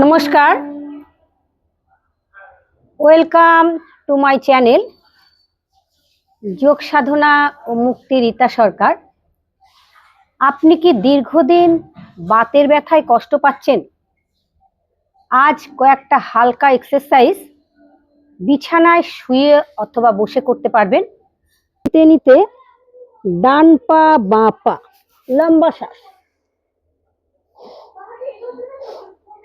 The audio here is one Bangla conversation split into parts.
নমস্কার। ওয়েলকাম টু মাই চ্যানেল যোগ সাধনা ও মুক্তি রীতা সরকার। আপনি কি দীর্ঘদিন বাতের ব্যথায় কষ্ট পাচ্ছেন? আজ কয়েকটা হালকা এক্সারসাইজ বিছানায় শুয়ে অথবা বসে করতে পারবেন। নিতে নিতে ডান পা, বাঁ পা, লম্বা শ্বাস।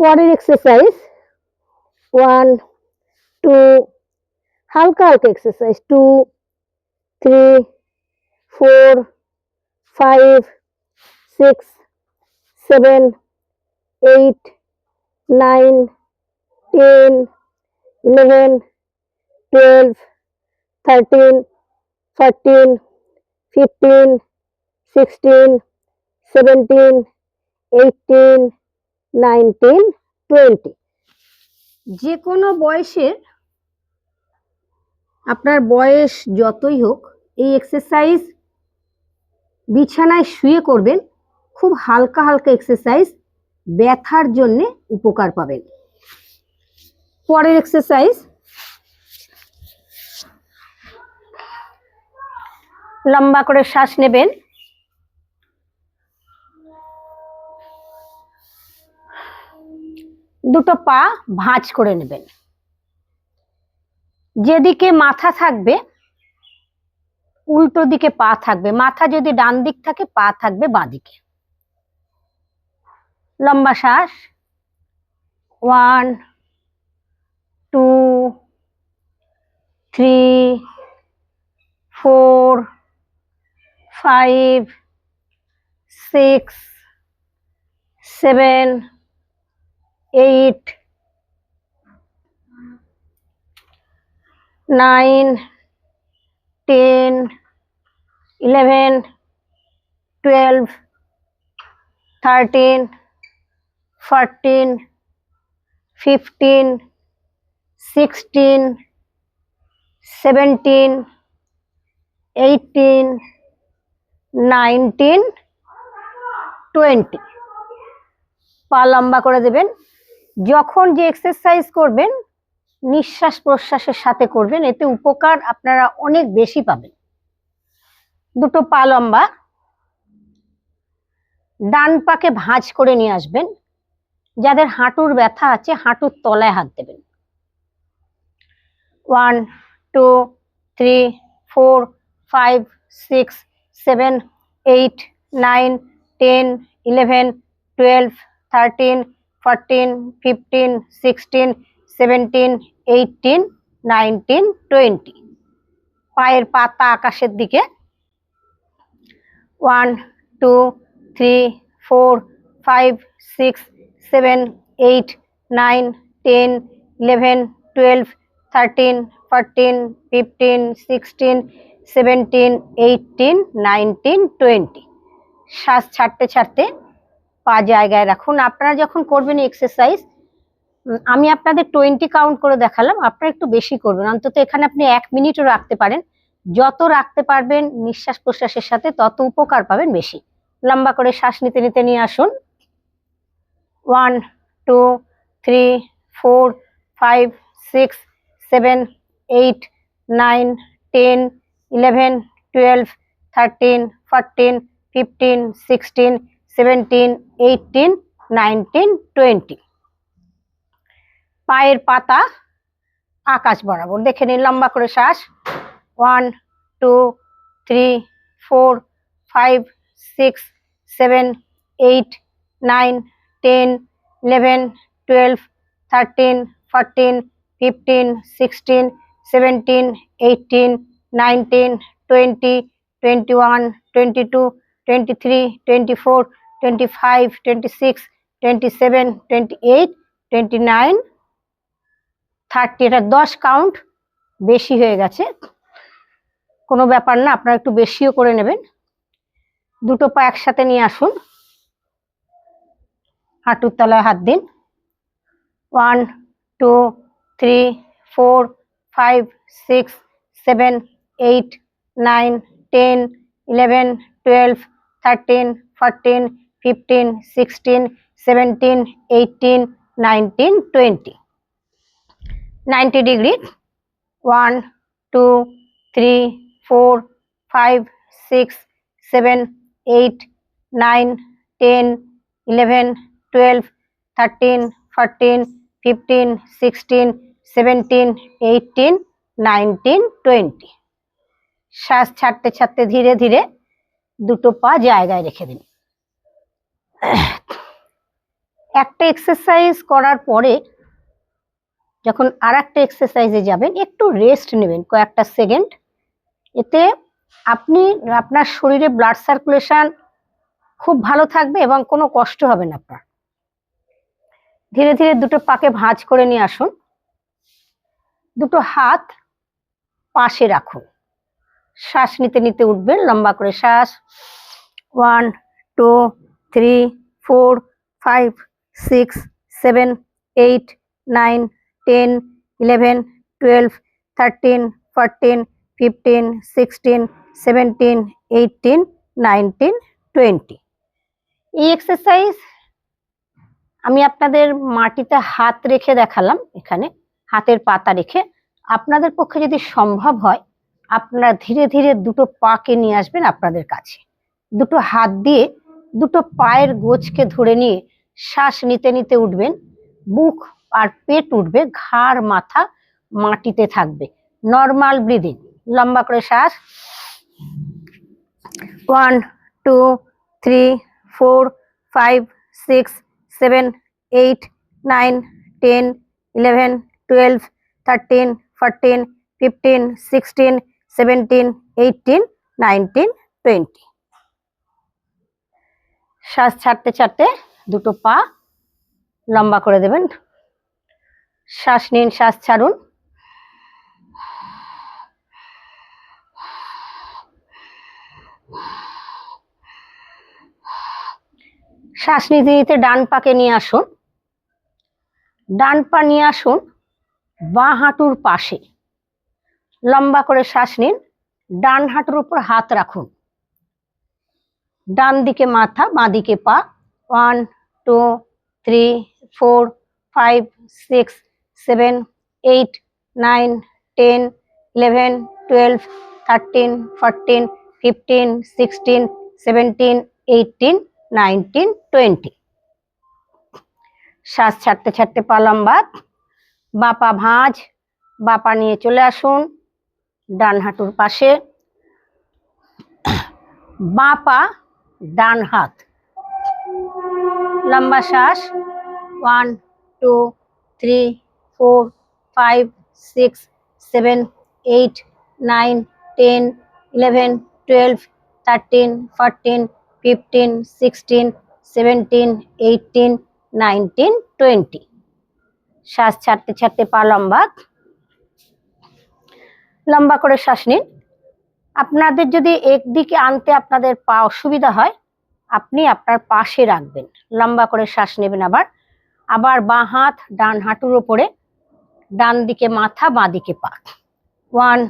পরের এক্সারসাইজ ওয়ান টু হালকা হালকা exercise two three four five six seven eight nine ten eleven twelve thirteen fourteen fifteen sixteen seventeen eighteen nineteen twenty. যে কোনো বয়সের আপনার বয়স যতই হোক, এই এক্সারসাইজ বিছানায় শুয়ে করবেন, খুব হালকা হালকা এক্সারসাইজ ব্যথার জন্য উপকার পাবেন। পরের এক্সারসাইজ লম্বা করে শ্বাস নেবেন। দুটো পা ভাঁজ করে নেবেন। যেদিকে মাথা থাকবে, উল্টো দিকে পা থাকবে। মাথা যদি ডান দিক থাকে, পা থাকবে বাঁ দিকে। লম্বা শ্বাস। One, two, three, four, five, six, seven eight, nine, ten, eleven, twelve, thirteen, fourteen, fifteen, sixteen, seventeen, eighteen, nineteen, twenty. পা লম্বা করে দেবেন। যখন যে এক্সারসাইজ করবেন, নিঃশ্বাস প্রশ্বাসের সাথে করবেন, এতে উপকার আপনারা অনেক বেশি পাবেন। দুটো পা লম্বা, ডান পাকে ভাঁজ করে নিয়ে আসবেন। যাদের হাঁটুর ব্যথা আছে, হাঁটুর তলায় হাত দেবেন। One, two, three, four, five, six, seven, eight, nine, ten, eleven, twelve, thirteen fourteen fifteen sixteen seventeen eighteen nineteen twenty পায়ের পাতা আকাশের দিকে। One two three four five six seven eight nine ten eleven twelve thirteen fourteen fifteen sixteen seventeen eighteen nineteen twenty শ্বাস ছাড়তে ছাড়তে পা জায়গায় রাখুন। আপনারা যখন করবেন এক্সারসাইজ আমি আপনাদের টোয়েন্টি কাউন্ট করে দেখালাম, আপনারা একটু বেশি করবেন। অন্তত এখানে আপনি এক মিনিটও রাখতে পারেন। যত রাখতে পারবেন নিঃশ্বাস প্রশ্বাসের সাথে, তত উপকার পাবেন বেশি। লম্বা করে শ্বাস নিতে নিতে নিয়ে আসুন। One two three four five six seven eight nine ten eleven twelve thirteen fourteen fifteen sixteen seventeen eighteen nineteen twenty পায়ের পাতা আকাশ বরাবর। দেখে নিন লম্বা করে শ্বাস। One two three four five six seven eight nine ten eleven twelve thirteen fourteen fifteen sixteen seventeen eighteen nineteen twenty twenty one twenty two twenty three twenty four twenty five twenty six twenty seven twenty eight twenty nine thirty এটা দশ কাউন্ট বেশি হয়ে গেছে। কোনো ব্যাপার না, আপনারা একটু বেশিও করে নেবেন। দুটো পা একসাথে নিয়ে আসুন। হাঁটুর তলায় হাত দিন। One two three four five six seven eight nine ten eleven twelve thirteen fourteen fifteen sixteen seventeen eighteen nineteen twenty ninety degree one two three four five six seven eight nine ten eleven twelve thirteen fourteen fifteen sixteen seventeen eighteen nineteen twenty শ্বাস ছাড়তে ছাড়তে ধীরে ধীরে দুটো পা জায়গায় রেখে দিন। একটা এক্সারসাইজ করার পরে যখন আর একটা এক্সারসাইজে যাবেন, একটু রেস্ট নেবেন কয়েকটা সেকেন্ড এতে আপনি, আপনার শরীরে ব্লাড সার্কুলেশন খুব ভালো থাকবে এবং কোনো কষ্ট হবে না আপনার। ধীরে ধীরে দুটো পাকে ভাঁজ করে নিয়ে আসুন। দুটো হাত পাশে রাখুন। শ্বাস নিতে নিতে উঠবেন, লম্বা করে শ্বাস। One two three four five six seven eight nine ten eleven twelve thirteen fourteen fifteen sixteen seventeen eighteen nineteen twenty এই এক্সারসাইজ আমি আপনাদের মাটিতে হাত রেখে দেখালাম, এখানে হাতের পাতা রেখে। আপনাদের পক্ষে যদি সম্ভব হয়, আপনারা ধীরে ধীরে দুটো পাকে নিয়ে আসবেন আপনাদের কাছে। দুটো হাত দিয়ে দুটো পায়ের গোছকে ধরে নিয়ে শ্বাস নিতে নিতে উঠবেন। বুক আর পেট উঠবে, ঘাড়, মাথা মাটিতে থাকবে। Normal breathing. লম্বা করে শ্বাস। One, two, three, four, five, six, seven, eight, nine, ten, eleven, twelve, thirteen, fourteen, fifteen, sixteen, seventeen, eighteen, nineteen, twenty. শ্বাস ছাড়তে ছাড়তে দুটো পা লম্বা করে দেবেন। শ্বাস নিন, শ্বাস ছাড়ুন। শ্বাস নিতে নিতে ডান পাকে নিয়ে আসুন। ডান পা নিয়ে আসুন বাঁ হাঁটুর পাশে। লম্বা করে শ্বাস নিন। ডান হাঁটুর উপর হাত রাখুন। ডান দিকে মাথা বাঁ দিকে পা। One two three four five six seven eight nine ten eleven twelve thirteen fourteen fifteen sixteen seventeen eighteen nineteen twenty শ্বাস ছাড়তে ছাড়তে পালাম বাদ বাপা ভাঁজ বাপা নিয়ে চলে আসুন ডান হাঁটুর পাশে। বাঁ পা ডান হাত। লম্বা শ্বাস। One, two, three, four, five, six, seven, eight, nine, ten, eleven, twelve, thirteen, fourteen, fifteen, sixteen, seventeen eighteen nineteen, twenty. শ্বাস ছাড়তে ছাড়তে পা লম্বা। লম্বা করে শ্বাস নিন। আপনাদের যদি একদিকে আনতে আপনাদের পা অসুবিধা হয়, আপনি আপনার পাশে রাখবেন। লম্বা করে শ্বাস নেবেন আবার। আবার বাঁ হাত ডান হাঁটুর ওপরে, ডান দিকে মাথা, বাঁ দিকে পা। One,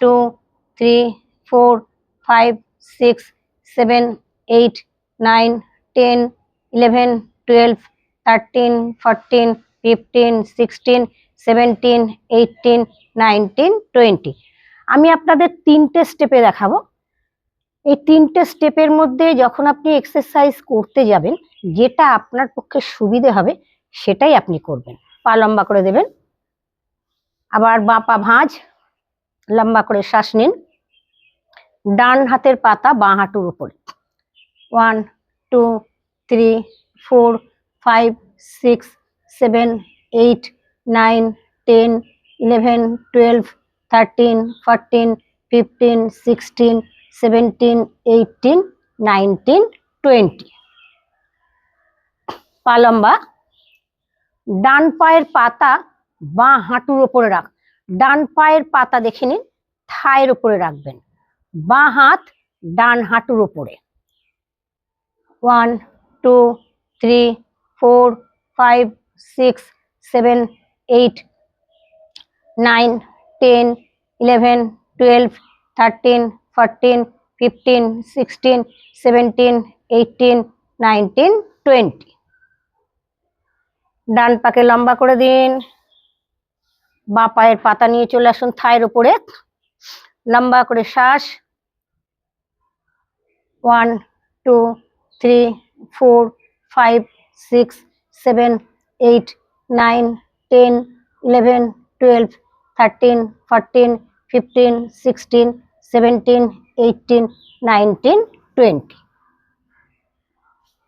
two, three, four, five, six, seven, eight, nine, ten, eleven, twelve, thirteen, fourteen, fifteen, sixteen, seventeen, eighteen, nineteen, twenty. আমি আপনাদের তিনটে স্টেপে দেখাবো। এই তিনটে স্টেপের মধ্যে যখন আপনি এক্সারসাইজ করতে যাবেন, যেটা আপনার পক্ষে সুবিধে হবে, সেটাই আপনি করবেন। পা লম্বা করে দেবেন। আবার বাঁ পা ভাঁজ, লম্বা করে শ্বাস নিন। ডান হাতের পাতা বাঁ হাঁটুর উপরে। One, two, three, four, five, six, seven, eight, nine, ten, eleven, twelve thirteen fourteen fifteen sixteen seventeen eighteen nineteen twenty পা লম্বা। ডান পায়ের পাতা বাঁ হাঁটুর ওপরে রাখ। ডান পায়ের পাতা দেখে নিন, থায়ের ওপরে রাখবেন। বাঁ হাত ডান হাঁটুর ওপরে। One two three four five six seven eight nine ten eleven twelve thirteen fourteen fifteen sixteen seventeen eighteen nineteen twenty ডান পাকে লম্বা করে দিন। বা পায়ের পাতা নিয়ে চলে আসুন থায়ের উপরে। লম্বা করে শ্বাস। One, two, three, four, five, six, seven, eight, nine, ten, eleven, twelve thirteen fourteen fifteen sixteen seventeen eighteen nineteen twenty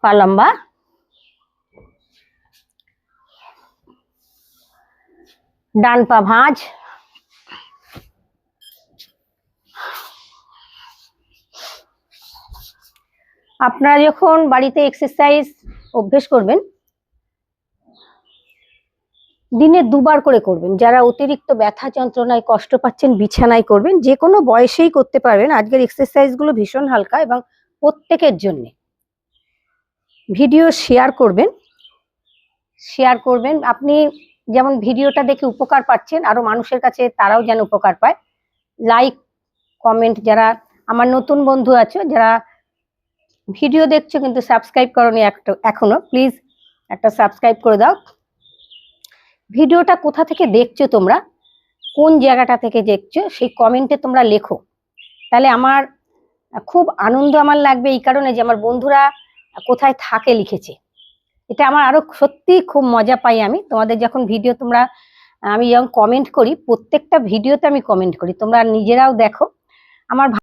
পা লম্বা ডান পা ভাঁজ আপনারা যখন বাড়িতে এক্সারসাইজ অভ্যেস করবেন দিনে দুবার করে করবেন। যারা অতিরিক্ত ব্যথা যন্ত্রণায় কষ্ট পাচ্ছেন, বিছানায় করবেন, যে কোনো বয়সেই করতে পারবেন। আজকের এক্সারসাইজগুলো ভীষণ হালকা এবং প্রত্যেকের জন্যে। ভিডিও শেয়ার করবেন শেয়ার করবেন। আপনি যেমন ভিডিওটা দেখে উপকার পাচ্ছেন, আরও মানুষের কাছে তারাও যেন উপকার পায়। লাইক কমেন্ট যারা আমার নতুন বন্ধু আছে, যারা ভিডিও দেখছ কিন্তু সাবস্ক্রাইব করনি একটা, এখনও প্লিজ একটা সাবস্ক্রাইব করে দাও। ভিডিওটা কোথা থেকে দেখছ তোমরা? কোন জায়গাটা থেকে দেখছ? সেই কমেন্টে তোমরা লেখো। তাহলে আমার খুব আনন্দ আমার লাগবে এই কারণে যে আমার বন্ধুরা কোথায় থাকে লিখেছে। এটা আমার আরও সত্যি খুব মজা পাই আমি। তোমাদের যখন ভিডিও তোমরা, আমি যখন কমেন্ট করি, প্রত্যেকটা ভিডিওতে আমি কমেন্ট করি। তোমরা নিজেরাও দেখো। আমার